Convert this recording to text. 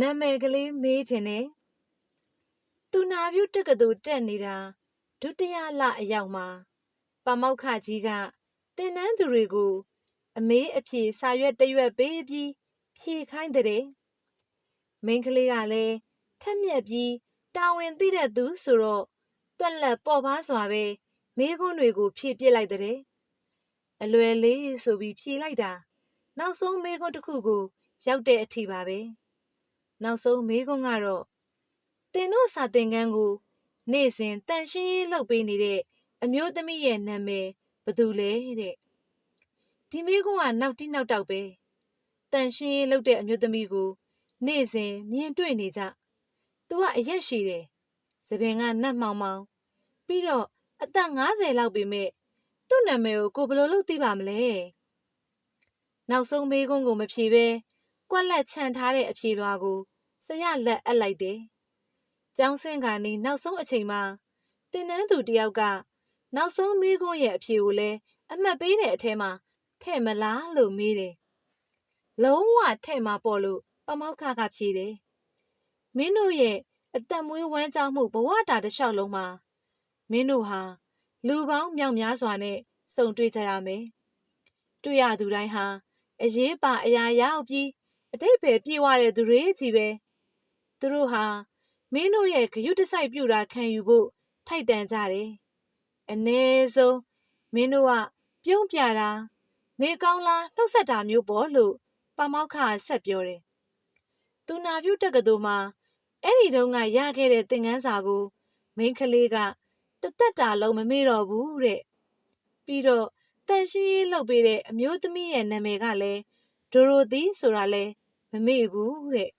နာမည်ကလေးမေးခြင်းနဲ့သူနာပြုတက္ကသိုလ်တက်နေတာဒုတိယလအရောက်မှာပါမောက္ခကြီးကသင်တန်းသူတွေကို အမေးအဖြေစာရွက်တစ်ရွက်ပေးပြီးဖြေခိုင်းတဲ့မိန်းကလေးကလည်းထက်မြက်ပြီးတာဝန်သိတဲ့သူဆိုတော့တွက်လက်ပေါ့ပါစွာပဲမေးခွန်းတွေကို ဖြေပြစ်လိုက်တဲ့အလွယ်လေးဆိုပြီးဖြေလိုက်တာ နောက်ဆုံးမေးခွန်းတစ်ခုကို ရောက်တဲ့အထိပါပဲ နောက်ဆုံးမေးခွန်းကတော့သင်တို့စာသင်ခန်းကို နေ့စဉ်တန်ရှင်းရေးလုပ်ပေးနေတဲ့အမျိုးသမီးရဲ့နာမည်ဘယ်သူလဲတဲ့ဒီမေးခွန်းကနောက်တိနောက်တောက်ပဲတန်ရှင်းရေးလုပ်တဲ့အမျိုးသမီးကို နေ့စဉ်မြင်တွေ့နေကြသူကအရက်ရှိတယ်သပင်ကနတ်မှောင်မှောင်ပြီးတော့အသက်50လောက်ပြီမဲ့သူ့နာမည်ကိုကိုဘယ်လိုလုပ်သိပါမလဲနောက်ဆုံးမေးခွန်းကိုမဖြေဘဲကွက်လက်ချန်ထားတဲ့အဖြေလွှာကို ဆရာလက်အပ်လိုက်တယ်။ကျောင်းဆင်းကနေနောက်ဆုံးအချိန်မှာတင်နန်းသူတယောက်ကနောက်ဆုံးမေးခွန်းရဲ့အဖြေကိုလည်းအမှတ်ပေးတဲ့အထဲမှာထဲ့မလားလို့မေးတယ်။လုံးဝထဲ့မှာပေါ့လို့ပမောက္ခကဖြေတယ်။မင်းတို့ရဲ့အသက်မွေးဝမ်းကြောင်းမှုဘဝတာတစ်လျှောက်လုံးမှာမင်းတို့ဟာလူပေါင်းမြောက်များစွာနဲ့စုံတွေ့ကြရမယ်။တွေ့ရသူတိုင်းဟာအရေးပါအရာရောက်ပြီးအတိတ်ပဲပြေဝတဲ့သူတွေကြီးပဲ သူတို့ဟာမင်းတို့ရဲ့ဂယုတစိုက်ပြူတာခံယူဖို့ထိုက်တန်ကြတယ်အ ਨੇ ဆုံးမင်းတို့ကပြုံးပြတာနေကောင်းလားနှုတ်ဆက်တာမျိုးပေါ့လို့ပမောက္ခဆက်ပြောတယ်သူနာပြုတက္ကသိုလ်မှာအဲ့ဒီတုန်းကရခဲ့တဲ့သင်ခန်းစာကိုမိန်းကလေးကတသက်တာလုံးမမေ့တော့ဘူးတဲ့ပြီးတော့တန်ရှင်းရေးလုပ်ပေးတဲ့အမျိုးသမီးရဲ့နာမည်ကလည်းဒိုရိုသီဆိုတာလဲမမေ့ဘူးတဲ့